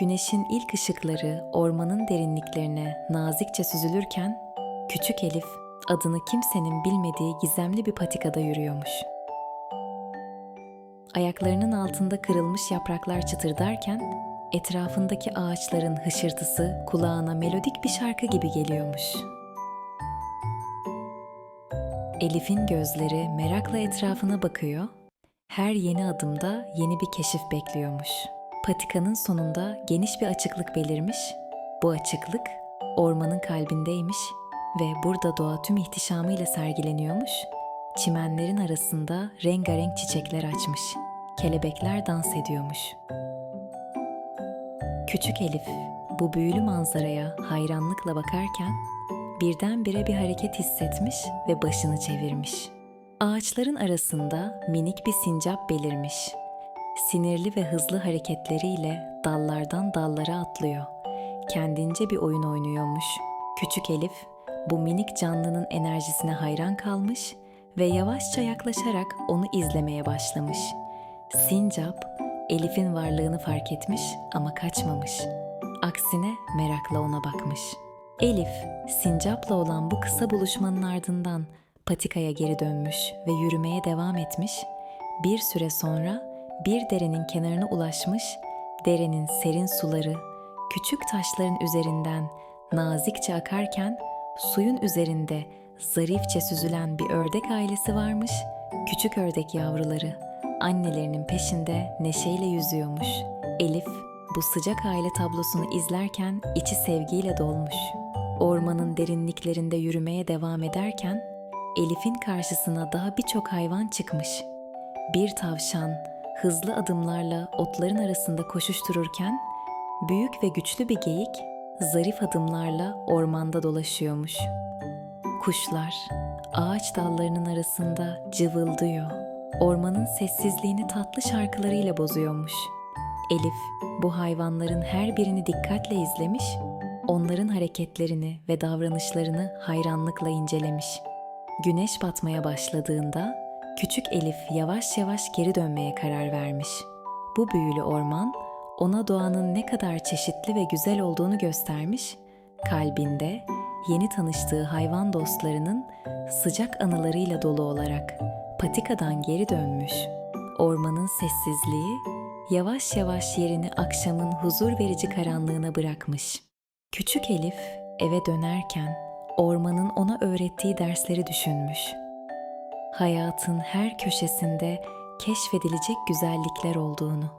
Güneşin ilk ışıkları ormanın derinliklerine nazikçe süzülürken küçük Elif adını kimsenin bilmediği gizemli bir patikada yürüyormuş. Ayaklarının altında kırılmış yapraklar çıtırdarken etrafındaki ağaçların hışırtısı kulağına melodik bir şarkı gibi geliyormuş. Elif'in gözleri merakla etrafına bakıyor. Her yeni adımda yeni bir keşif bekliyormuş. Patikanın sonunda geniş bir açıklık belirmiş. Bu açıklık ormanın kalbindeymiş ve burada doğa tüm ihtişamıyla sergileniyormuş. Çimenlerin arasında rengarenk çiçekler açmış. Kelebekler dans ediyormuş. Küçük Elif bu büyülü manzaraya hayranlıkla bakarken birdenbire bir hareket hissetmiş ve başını çevirmiş. Ağaçların arasında minik bir sincap belirmiş. Sinirli ve hızlı hareketleriyle dallardan dallara atlıyor. Kendince bir oyun oynuyormuş. Küçük Elif bu minik canlının enerjisine hayran kalmış ve yavaşça yaklaşarak onu izlemeye başlamış. Sincap Elif'in varlığını fark etmiş ama kaçmamış. Aksine merakla ona bakmış. Elif, Sincap'la olan bu kısa buluşmanın ardından patikaya geri dönmüş ve yürümeye devam etmiş. Bir süre sonra bir derenin kenarına ulaşmış, derenin serin suları küçük taşların üzerinden nazikçe akarken suyun üzerinde zarifçe süzülen bir ördek ailesi varmış. Küçük ördek yavruları annelerinin peşinde neşeyle yüzüyormuş. Elif bu sıcak aile tablosunu izlerken içi sevgiyle dolmuş. Ormanın derinliklerinde yürümeye devam ederken Elif'in karşısına daha birçok hayvan çıkmış. Bir tavşan hızlı adımlarla otların arasında koşuştururken büyük ve güçlü bir geyik zarif adımlarla ormanda dolaşıyormuş. Kuşlar ağaç dallarının arasında cıvıldıyor. Ormanın sessizliğini tatlı şarkılarıyla bozuyormuş. Elif bu hayvanların her birini dikkatle izlemiş, onların hareketlerini ve davranışlarını hayranlıkla incelemiş. Güneş batmaya başladığında küçük Elif yavaş yavaş geri dönmeye karar vermiş. Bu büyülü orman ona doğanın ne kadar çeşitli ve güzel olduğunu göstermiş, kalbinde yeni tanıştığı hayvan dostlarının sıcak anılarıyla dolu olarak patikadan geri dönmüş. Ormanın sessizliği yavaş yavaş yerini akşamın huzur verici karanlığına bırakmış. Küçük Elif eve dönerken ormanın ona öğrettiği dersleri düşünmüş. Hayatın her köşesinde keşfedilecek güzellikler olduğunu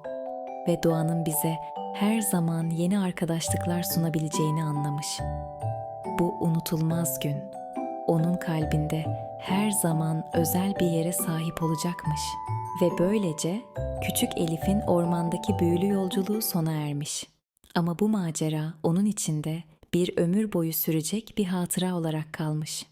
ve doğanın bize her zaman yeni arkadaşlıklar sunabileceğini anlamış. Bu unutulmaz gün onun kalbinde her zaman özel bir yere sahip olacakmış ve böylece küçük Elif'in ormandaki büyülü yolculuğu sona ermiş. Ama bu macera onun içinde bir ömür boyu sürecek bir hatıra olarak kalmış.